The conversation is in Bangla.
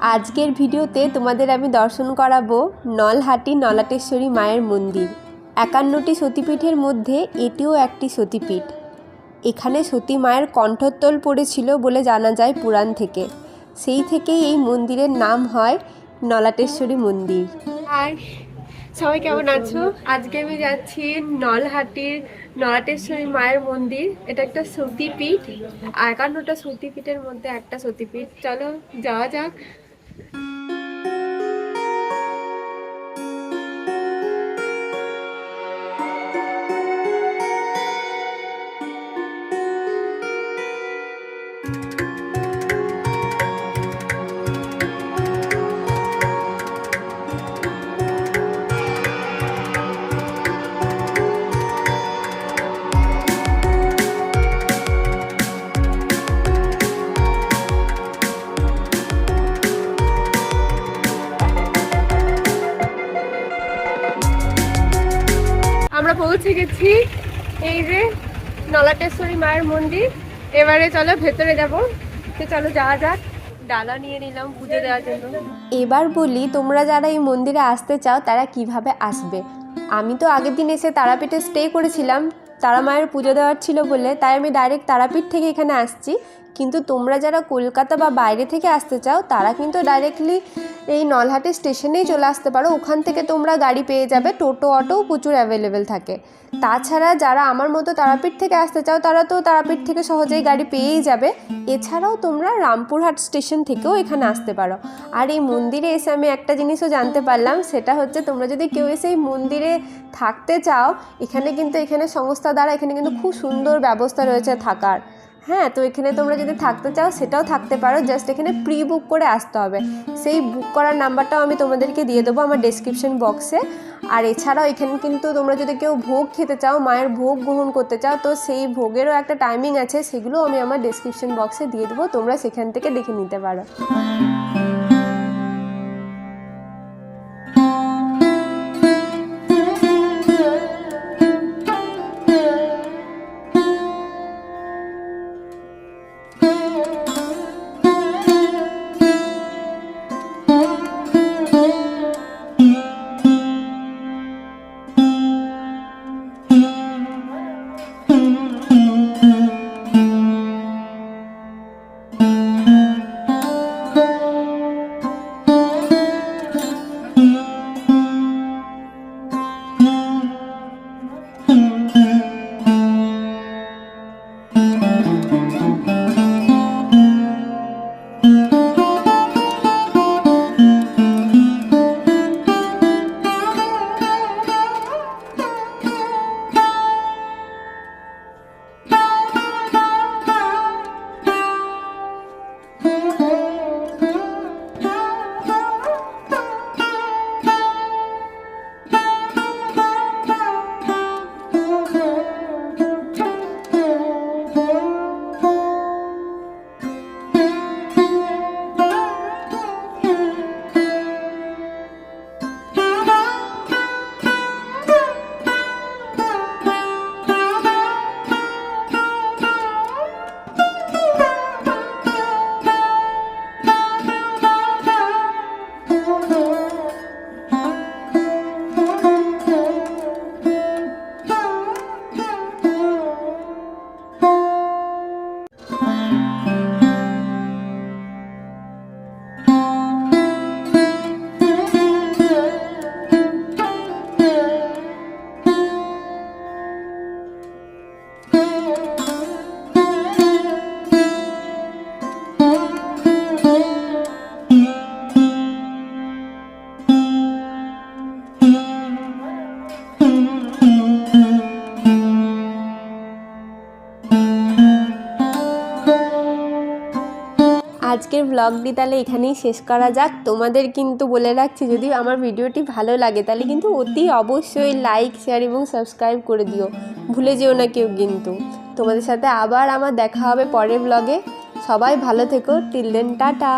আজকের ভিডিওতে তোমাদের আমি দর্শন করাবো নলহাটি নলাটেশ্বরী মায়ের মন্দির। একান্নটি সতীপীঠের মধ্যে এটিও একটি সতীপীঠ। এখানে সতী মায়ের কণ্ঠত্তল পড়েছিল বলে জানা যায় পুরাণ থেকে। সেই থেকেই এই মন্দিরের নাম হয় নলাটেশ্বরী মন্দির। হাই সবাই কেমন আছো? আজকে আমি যাচ্ছি নলহাটির নলাটেশ্বরী মায়ের মন্দির। এটা একটা সতীপীঠ। একান্নটা সতীপীঠের মধ্যে একটা সতীপীঠ। চলো, যাওয়া যাক। Okay. পৌঁছে গেছি। এই যে নলাটেশ্বরী মায়ের মন্দির। এবারে চলো ভেতরে যাব। তো চলো যাওয়া যাক। ডালা নিয়ে নিলাম পুজো দেওয়ার জন্য। এবার বলি, তোমরা যারা এই মন্দিরে আসতে চাও, তারা কীভাবে আসবে? আমি তো আগের দিন এসে তারাপীঠে স্টে করেছিলাম। তারা মায়ের পুজো দেওয়ার ছিল বলে, তাই আমি ডাইরেক্ট তারাপীঠ থেকে এখানে আসছি। কিন্তু তোমরা যারা কলকাতা বা বাইরে থেকে আসতে চাও, তারা কিন্তু ডাইরেক্টলি এই নলহাটি স্টেশনেই চলে আসতে পারো। ওখান থেকে তোমরা গাড়ি পেয়ে যাবে। টোটো অটোও প্রচুর অ্যাভেলেবেল থাকে। তাছাড়া যারা আমার মতো তারাপীঠ থেকে আসতে চাও, তারা তো তারাপীঠ থেকে সহজেই গাড়ি পেয়েই যাবে। এছাড়াও তোমরা রামপুরহাট স্টেশন থেকেও এখানে আসতে পারো। আর এই মন্দিরে এসে আমি একটা জিনিসও জানতে পারলাম, সেটা হচ্ছে তোমরা যদি কেউ এসে এই মন্দিরে থাকতে চাও, এখানে কিন্তু এখানে সংস্থা দ্বারা এখানে কিন্তু খুব সুন্দর ব্যবস্থা রয়েছে থাকার। হ্যাঁ তো এখানে তোমরা যদি থাকতে চাও, সেটাও থাকতে পারো। জাস্ট এখানে প্রি বুক করে আসতে হবে। সেই বুক করার নাম্বারটাও আমি তোমাদেরকে দিয়ে দেবো আমার ডেসক্রিপশন বক্সে আর এছাড়াও এখানে কিন্তু তোমরা যদি কেউ ভোগ খেতে চাও, মায়ের ভোগ গ্রহণ করতে চাও, তো সেই ভোগেরও একটা টাইমিং আছে, সেগুলো আমি আমার ডেসক্রিপশন বক্সে দিয়ে দেবো। তোমরা সেখান থেকে দেখে নিতে পারো। আজকের ব্লগটি তাহলে এখানেই শেষ করা যাক। তোমাদের কিন্তু বলে রাখছি, যদি আমার ভিডিওটি ভালো লাগে তাহলে কিন্তু অতি অবশ্যই লাইক শেয়ার এবং সাবস্ক্রাইব করে দিও। ভুলে যেও না কেউ কিন্তু। তোমাদের সাথে আবার আমার দেখা হবে পরের ব্লগে সবাই ভালো থেকো। Till then tata.